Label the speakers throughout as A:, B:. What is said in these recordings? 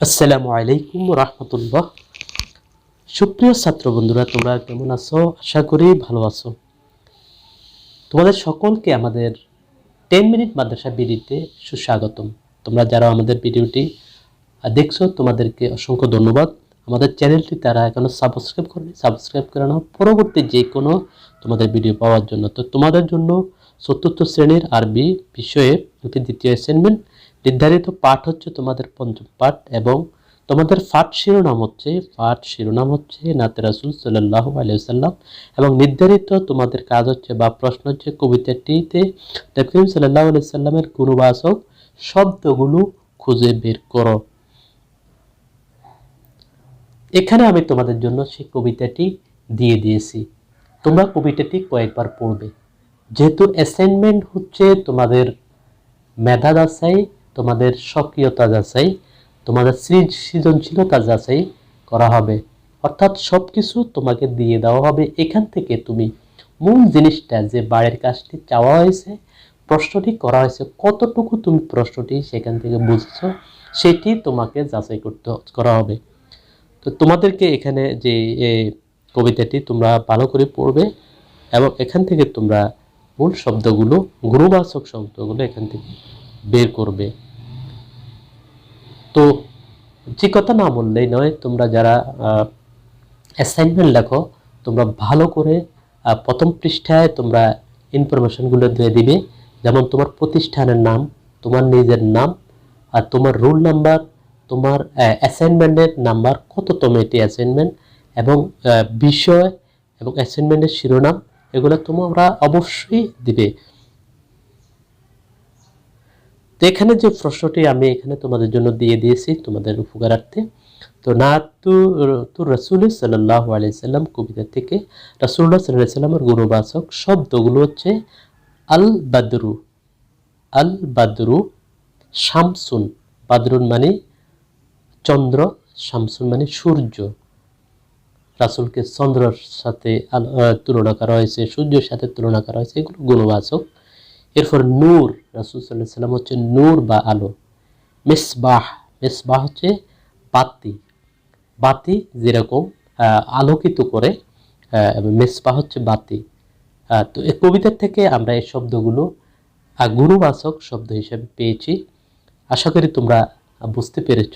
A: আসসালামু আলাইকুম রহমতুল্লাহ। সুপ্রিয় ছাত্র বন্ধুরা, তোমরা কেমন আছো? আশা করি ভালো আছো। তোমাদের সকলকে আমাদের টেন মিনিট মাদ্রাসা বিডিতে সুস্বাগতম। তোমরা যারা আমাদের ভিডিওটি দেখছ, তোমাদেরকে অসংখ্য ধন্যবাদ। আমাদের চ্যানেলটি তারা এখনও সাবস্ক্রাইব করেনি, সাবস্ক্রাইব করে নাও। পরবর্তী যে কোনো তোমাদের ভিডিও পাওয়ার জন্য। তো তোমাদের জন্য চতুর্থ শ্রেণির আরবি বিষয়ে একটি দ্বিতীয় অ্যাসাইনমেন্ট নির্ধারিত পাঠ হচ্ছে তোমাদের পঞ্চম পাঠ এবং তোমাদের পাঠ শিরোনাম হচ্ছে, পাঠ শিরোনাম হচ্ছে নাতে রাসুল সাল্লাহ আলিয়াল্লাম এবং নির্ধারিত তোমাদের কাজ হচ্ছে বা প্রশ্ন হচ্ছে কবিতাটিতে নবী সাল্লাহ আলিয়াল্লামের গুণবাচক শব্দগুলো খুঁজে বের করো। এখানে আমি তোমাদের জন্য সেই কবিতাটি দিয়ে দিয়েছি। তোমরা কবিতাটি কয়েকবার পড়বে। যেহেতু অ্যাসাইনমেন্ট হচ্ছে তোমাদের মেধা যাচাই তোমাদের সক্রিয়তা যাচাই, তোমাদের সৃজ- সৃজনশীলতা যাচাই করা হবে। অর্থাৎ সব কিছু তোমাকে দিয়ে দেওয়া হবে। এখান থেকে তুমি মূল জিনিসটা যে বাড়ির কাজটি চাওয়া হয়েছে, প্রশ্নটি করা হয়েছে, কতটুকু তুমি প্রশ্নটি সেখান থেকে বুঝছ, সেটি তোমাকে যাচাই করতে করা হবে। তো তোমাদেরকে এখানে যে কবিতাটি তোমরা ভালো করে পড়বে এবং এখান থেকে তোমরা মূল শব্দগুলো, গুরুবাচক শব্দগুলো এখান থেকে বের করবে। তো যে কথা না বললেই নয়, তোমরা যারা অ্যাসাইনমেন্ট লেখো, তোমরা ভালো করে প্রথম পৃষ্ঠায় তোমরা ইনফরমেশনগুলো দিয়ে দিবে। যেমন তোমার প্রতিষ্ঠানের নাম, তোমার নিজের নাম, আর তোমার রোল নাম্বার তোমার অ্যাসাইনমেন্টের নাম্বার কততম এটি অ্যাসাইনমেন্ট এবং বিষয়, এবং অ্যাসাইনমেন্টের শিরোনাম, এগুলো তোমরা অবশ্যই দিবে। তো এখানে যে প্রশ্নটি আমি এখানে তোমাদের জন্য দিয়ে দিয়েছি, তোমাদের উপকারার্থে। তো না তু রসুল সাল্লাহ আলাইসাল্লাম কবিতা থেকে রসুল্লাহ সাল্লাহ সাল্লামের গুণবাচক শব্দগুলো হচ্ছে আল বাদরু আল বাদরু শামসুন। বাদরুন মানে চন্দ্র, শামসুন মানে সূর্য। রাসুলকে চন্দ্রের সাথে তুলনা করা হয়েছে, সূর্যের সাথে তুলনা করা হয়েছে, এগুলো গুণবাচক। এরপর নূর রাসুল সাল্লাহ সাল্লাম হচ্ছে নূর বা আলো। মিসবাহ মিসবাহ হচ্ছে বাতি। বাতি যেরকম আলোকিত করে মিসবাহ হচ্ছে বাতি। তো এই কবিতার থেকে আমরা এই শব্দগুলো আহ, গুণবাচক শব্দ হিসেবে পেয়েছি। আশা করি তোমরা বুঝতে পেরেছ।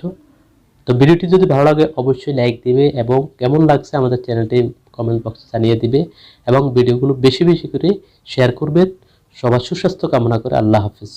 A: তো ভিডিওটি যদি ভালো লাগে অবশ্যই লাইক দিবে এবং কেমন লাগছে আমাদের চ্যানেলটি কমেন্ট বক্সে জানিয়ে দিবে এবং ভিডিওগুলো বেশি বেশি করে শেয়ার করবে। সবার সুস্বাস্থ্য কামনা করে আল্লাহ হাফিজ।